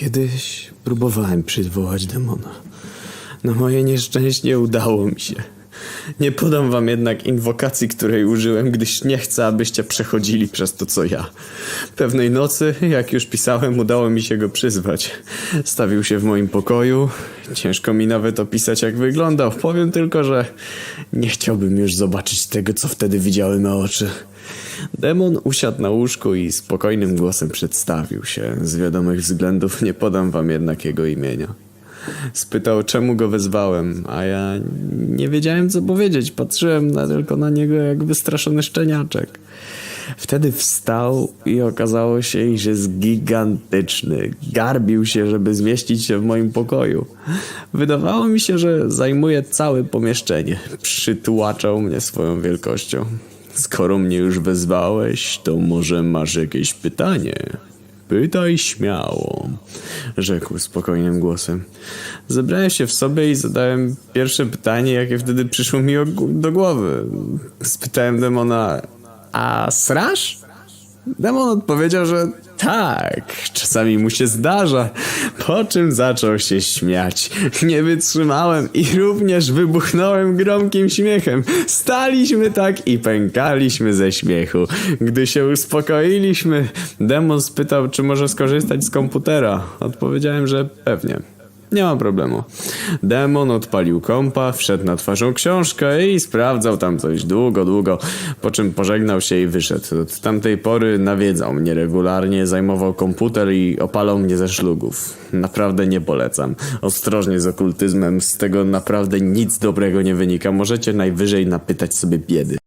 Kiedyś próbowałem przywołać demona. Na moje nieszczęście udało mi się. Nie podam wam jednak inwokacji, której użyłem, gdyż nie chcę, abyście przechodzili przez to, co ja. Pewnej nocy, jak już pisałem, udało mi się go przyzwać. Stawił się w moim pokoju. Ciężko mi nawet opisać, jak wyglądał. Powiem tylko, że nie chciałbym już zobaczyć tego, co wtedy widziały me oczy. Demon usiadł na łóżku i spokojnym głosem przedstawił się. Z wiadomych względów nie podam wam jednak jego imienia. Spytał, czemu go wezwałem, a ja nie wiedziałem, co powiedzieć. Patrzyłem na, tylko na niego jak wystraszony szczeniaczek. Wtedy wstał i okazało się, iż jest gigantyczny. Garbił się, żeby zmieścić się w moim pokoju. Wydawało mi się, że zajmuje całe pomieszczenie. Przytłaczał mnie swoją wielkością. Skoro mnie już wezwałeś, to może masz jakieś pytanie? Pytaj śmiało, rzekł spokojnym głosem. Zebrałem się w sobie i zadałem pierwsze pytanie, jakie wtedy przyszło mi do głowy. Spytałem demona, a srasz? Demon odpowiedział, że tak, czasami mu się zdarza, po czym zaczął się śmiać. Nie wytrzymałem i również wybuchnąłem gromkim śmiechem. Staliśmy tak i pękaliśmy ze śmiechu. Gdy się uspokoiliśmy, demon spytał, czy może skorzystać z komputera. Odpowiedziałem, że pewnie. Nie ma problemu. Demon odpalił kompa, wszedł na twarzą książkę i sprawdzał tam coś długo, długo, po czym pożegnał się i wyszedł. Od tamtej pory nawiedzał mnie regularnie, zajmował komputer i opalał mnie ze szlugów. Naprawdę nie polecam. Ostrożnie z okultyzmem, z tego naprawdę nic dobrego nie wynika. Możecie najwyżej napytać sobie biedy.